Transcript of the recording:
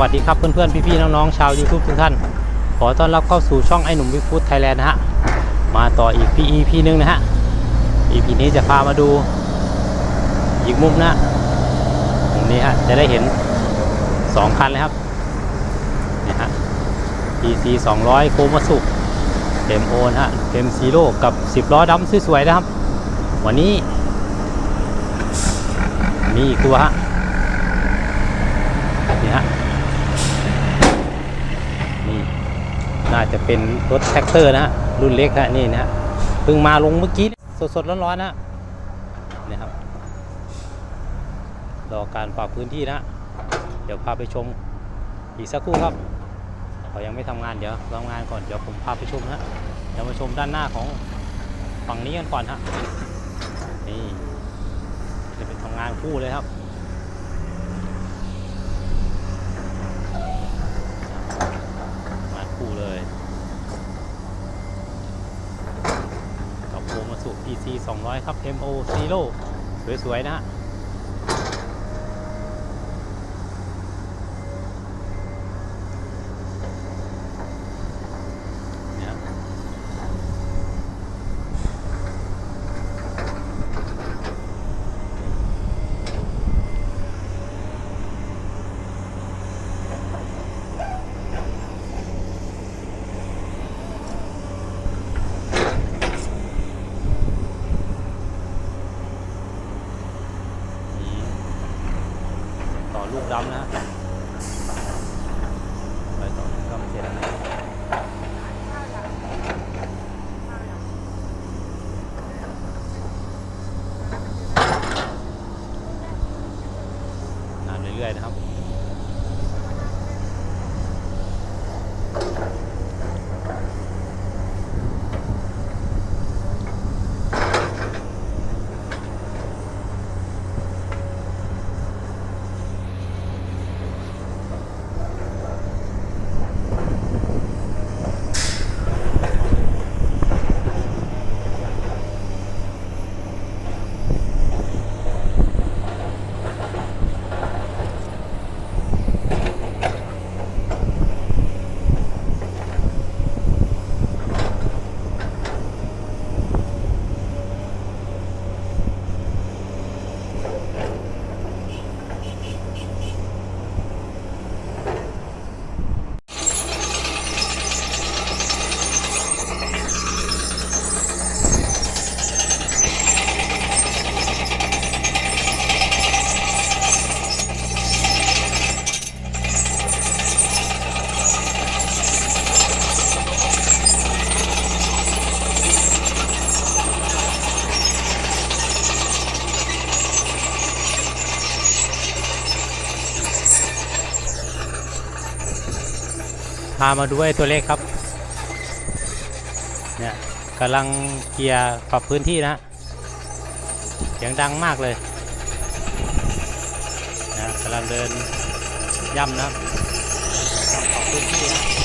วัสดีครับเพื่อนๆ พี่ๆ น้องๆ ชาว YouTube ทุกท่าน ขอต้อนรับเข้าสู่ช่องไอ้หนุ่มวิฟูดไทยแลนด์นะฮะ มาต่ออีก EP นึงนะฮะ EP นี้จะพามาดูอีกมุมนะมุมนี้ฮะ จะได้เห็น 2 คันเลยครับนี่ฮะ PC 200 โคมาสุเต็มโอนฮะเต็มซีโร่กับ 10 ล้อดำสวยๆนะครับ วันนี้ มีอีกตัวฮะนี่ฮะ นี่ น่าจะเป็นรถแท็กเตอร์นะฮะรุ่นเล็กฮะนี่นะฮะเพิ่งมาลงเมื่อกี้สดๆร้อนๆนะนี่ครับรอการปรับพื้นที่นะเดี๋ยวพาไปชมอีกสักครู่ครับเขายังไม่ทำงานเดี๋ยวทำงานก่อนเดี๋ยวผมพาไปชมนะเดี๋ยวมาชมด้านหน้าของฝั่งนี้กันก่อนฮะนี่จะเป็นทำงานคู่เลยครับ มาคู่เลย กับโคมาสุ PC 200 ครับ MO Zero สวย ๆ นะฮะ ดำนะไปต่อลูกดำเสร็จแล้วนะนานเรื่อยๆนะครับ พามาดูไอ้ตัวเลขครับ เนี่ยกำลังเกียร์ปรับพื้นที่นะ เสียงดังมากเลยนะกำลังเดินย่ำนะครับปรับพื้นที่นะ